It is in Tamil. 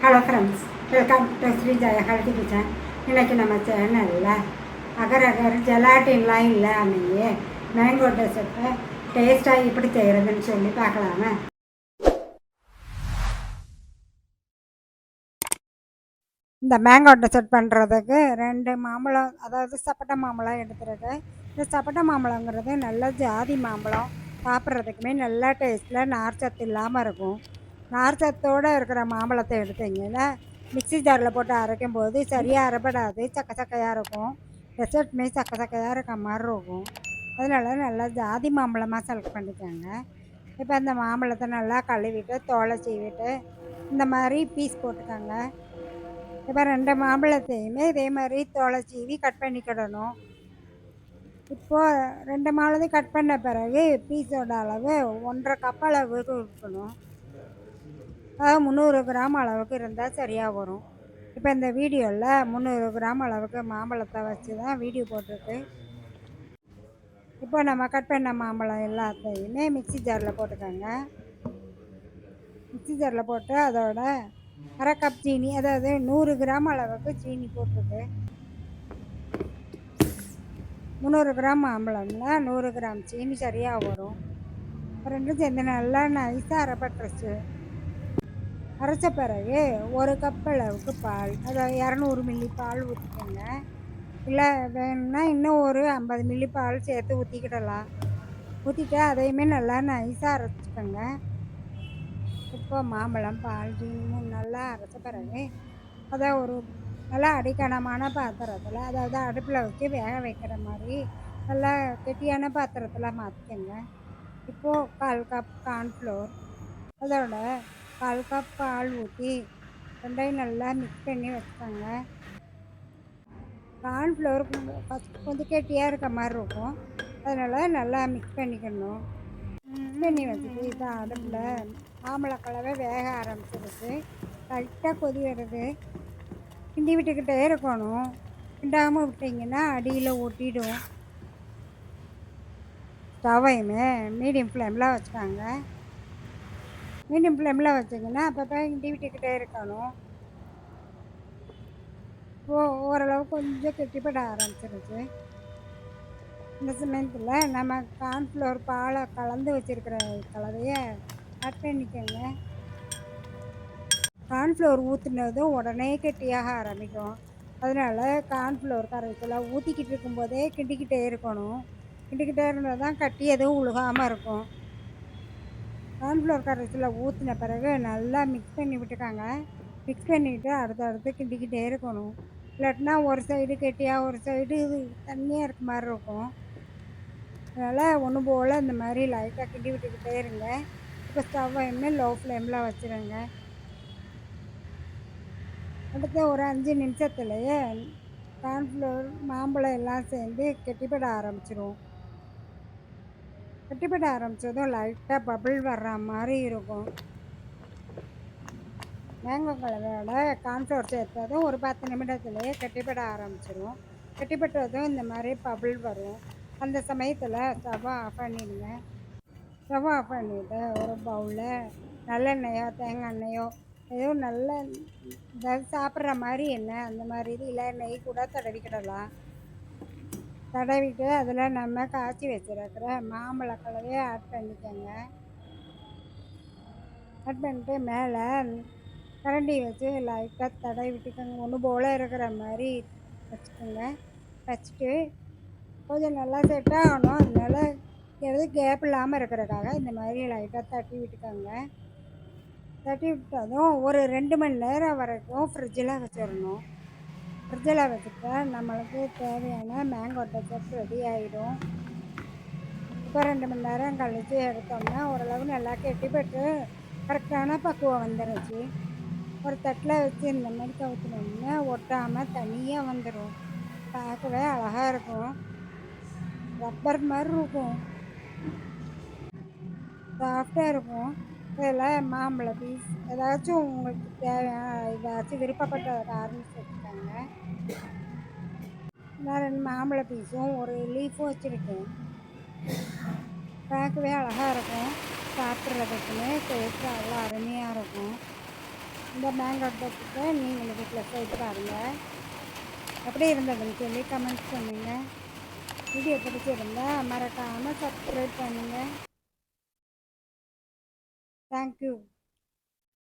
Hello friends welcome to Srijaya healthy kitchen இன்றைக்கி நம்ம சேனலில் அகர் அகர் ஜெலாட்டின்லாம் இல்லாமையே மேங்கோ டெசர்ட்டை டேஸ்ட்டாக எப்படி செய்கிறதுன்னு சொல்லி பார்க்கலாமே? இந்த மேங்கோ டெசர்ட் பண்ணுறதுக்கு ரெண்டு மாம்பழம் அதாவது சப்பட்டை மாம்பழம் எடுத்துருக்கு. இந்த சப்பட்டை மாம்பழங்கிறது நல்ல ஜாதி மாம்பழம். சாப்பிட்றதுக்குமே நல்லா டேஸ்ட்டில் நார்ச்சத்து இல்லாமல் இருக்கும். நார்ச்சத்தோடு இருக்கிற மாம்பழத்தை எடுத்தீங்கன்னா மிக்ஸி ஜாரில் போட்டு அரைக்கும் போது சரியாக அரைப்படாது. சக்க சக்கையாக இருக்கும். டெசர்ட்மே சக்க சக்கையாக இருக்க மாதிரி இருக்கும். அதனால நல்லா ஜாதி மாம்பழமாக செலக்ட் பண்ணிக்கோங்க. இப்போ அந்த மாம்பழத்தை நல்லா கழுவிட்டு தோலை சீவிட்டு இந்த மாதிரி பீஸ் போட்டுக்கோங்க. இப்போ ரெண்டு மாம்பழத்தையுமே இதே மாதிரி தோலை சீவி கட் பண்ணிக்கிடணும். இப்போது ரெண்டு மாம்பழத்தையும் கட் பண்ண பிறகு பீஸோட அளவு ஒன்றரை கப் அளவு இருக்கணும் முந்நூறு கிராம் அளவுக்கு இருந்தால் சரியாக வரும். இப்போ இந்த வீடியோவில் முந்நூறு கிராம் அளவுக்கு மாம்பழத்தை வச்சு தான் வீடியோ போட்டிருக்கு. இப்போ நம்ம கட் பண்ண மாம்பழம் எல்லாத்தையுமே மிக்ஸி ஜாரில் போட்டுக்கோங்க. மிக்ஸி ஜாரில் போட்டு அதோட அரை கப் சீனி அதாவது நூறு கிராம் அளவுக்கு சீனி போட்டிருக்கு. முந்நூறு கிராம் மாம்பழம்னா நூறு கிராம் சீனி சரியாக வரும். ரெண்டும் சேர்ந்து நல்லா நைஸாக அரைப்பட்டுருச்சு. அரைச்ச பிறகு ஒரு கப் அளவுக்கு பால் அதை இரநூறு மில்லி பால் ஊற்றிக்கோங்க இல்லை வேணும்னா இன்னும் ஒரு ஐம்பது மில்லி பால் சேர்த்து ஊற்றிக்கிடலாம் ஊற்றிட்டு அதையுமே நல்லா நைஸாக அரைச்சிக்கோங்க. உப்பு மாம்பழம் பால் ஜீனி நல்லா அரைச்ச பிறகு அதை ஒரு நல்லா அடிக்கணமான பாத்திரத்தில் அதாவது அடுப்பில் வச்சு வேக வைக்கிற மாதிரி நல்லா கெட்டியான பாத்திரத்தில் மாற்றிக்கோங்க இப்போது கால் கப் கார்ன்ஃப்ளோர் அதோட கால் கப் பால் ஊற்றி ரெண்டையும் நல்லா மிக்ஸ் பண்ணி வச்சுக்கோங்க கார்ன்ஃப்ளவர் ஃபஸ்ட் கொஞ்சம் கெட்டியாக இருக்க மாதிரி இருக்கும். அதனால் நல்லா மிக்ஸ் பண்ணிக்கணும். மிக்ஸ் பண்ணி வச்சுட்டு இதை அடுப்பில் மாம்பழக்கலவை வேக ஆரம்பிச்சிருச்சு லைட்டாக கொதி வருது. கிண்டி விட்டுக்கிட்டே இருக்கணும். கிண்டாமல் விட்டிங்கன்னா அடியில் ஒட்டிடும். ஸ்டவையுமே மீடியம் ஃப்ளேமில் வச்சுக்காங்க மீடியம் ஃப்ளேமில் வச்சிங்கன்னா அப்பப்போ கிண்டி டிவிட்டுக்கிட்டே இருக்கணும். ஓ ஓரளவு கொஞ்சம் கெட்டிப்பட ஆரம்பிச்சிருச்சு. இந்த சமயத்தில் நம்ம கான்ஃப்ளோர் பாலை கலந்து வச்சுருக்கிற கலவையை கட் பண்ணிக்கோங்க. கார்ன்ஃப்ளோர் ஊற்றுனதும் உடனே கெட்டியாக ஆரம்பிக்கும். அதனால் கார்ன்ஃப்ளவர் கரைசலை ஊற்றிக்கிட்டு இருக்கும்போதே கிண்டிக்கிட்டே இருக்கணும். கிண்டிக்கிட்டே இருந்தால் தான் கட்டி எதுவும் உழுகாமல் இருக்கும். கார்ன்ஃப்ளவர் கரைசலை ஊற்றின பிறகு நல்லா மிக்ஸ் பண்ணி விட்டுக்காங்க. மிக்ஸ் பண்ணிவிட்டு அடுத்தடுத்து கிண்டிக்கிட்டே இருக்கணும். இல்லாட்டினா ஒரு சைடு கெட்டியாக ஒரு சைடு தண்ணியாக இருக்க மாதிரி இருக்கும். அதனால் ஒன்று போல் இந்த மாதிரி லைட்டாக கிண்டி விட்டுக்கிட்டே இருங்க. இப்போ ஸ்டவ்வையுமே லோ ஃப்ளேமில் வச்சுருங்க. அடுத்த ஒரு அஞ்சு நிமிஷத்துலையே கார்ன்ஃப்ளவர் மாம்பழம் எல்லாம் சேர்ந்து கெட்டிப்பட ஆரம்பிச்சிடும் கட்டிப்பட ஆரம்பித்ததும் லைட்டாக பபிள் வர்ற மாதிரி இருக்கும். மேங்கோ கலரோட கார்ன்ஃப்ளவர் சேர்த்ததும் ஒரு பத்து நிமிடத்துலேயே கட்டிப்பட ஆரம்பிச்சிடும் கட்டிப்பட்டதும் இந்த மாதிரி பபிள் வரும். அந்த சமயத்தில் ஸ்டவ்வை ஆஃப் பண்ணிடுங்க. ஸ்டவ் ஆஃப் பண்ணிவிட்டு ஒரு பவுலில் நல்லெண்ணெயோ தேங்காய் எண்ணெயோ ஏதோ நல்ல சாப்பிட்ற மாதிரி எண்ணெய் அந்த மாதிரி இது இல்லை நெய் கூட தடவிக்கிடலாம். தடவிட்டு அதில் நம்ம காய்ச்சி வச்சுருக்கிற மாம்பழ கலவையை ஆட் பண்ணிக்கோங்க. ஆட் பண்ணிட்டு மேலே கரண்டி வச்சு லைட்டாக தடவி விட்டுக்கோங்க ஒன்று போல் இருக்கிற மாதிரி வச்சுக்கோங்க. வச்சுட்டு கொஞ்சம் நல்லா செட் ஆகணும். அதனால எதுவும் கேப் இல்லாமல் இருக்கிறதுக்காக இந்த மாதிரி லைட்டாக தட்டி விட்டுக்கோங்க. தட்டி விட்டதும் ஒரு ரெண்டு மணி நேரம் வரைக்கும் ஃப்ரிட்ஜில் வச்சிடணும் ஃப்ரிட்ஜில் வச்சுட்டா நம்மளுக்கு தேவையான மேங்கோ டெசர்ட் ரெடி ஆகிடும் இப்போ ரெண்டு மணி நேரம் கழித்து எடுத்தோம்னா ஓரளவு நல்லா கெட்டிப்பட்டு கரெக்டான பக்குவம் வந்துடுச்சு ஒரு தட்டில் வச்சு இந்த மாதிரி கவுத்தினோம்னா ஒட்டாமல் தனியாக வந்துடும் பார்க்கவே அழகாக இருக்கும். ரப்பர் மாதிரி இருக்கும். சாஃப்டாக இருக்கும். இதில் மாம்பழ பீஸ் ஏதாச்சும் உங்களுக்கு தேவையான ஏதாச்சும் விருப்பப்பட்ட ஆரம்பிச்சு வச்சுருக்காங்க நான் ரெண்டு மாம்பழ பீஸும் ஒரு லீஃபும் வச்சுருக்கேன். பார்க்கவே அழகாக இருக்கும். சாப்பிட்றதுக்குமே டேஸ்ட்டு அவ்வளோ அருமையாக இருக்கும். இந்த மேங்கோ நீங்கள் நீங்களும் வீட்டில் செய்து பாருங்கள் எப்படி இருந்ததுன்னு சொல்லி கமெண்ட் பண்ணுங்கள் வீடியோ பிடிச்சிருந்தா மறக்காமல் சப்ஸ்கிரைப் பண்ணுங்கள் தேங்க்யூ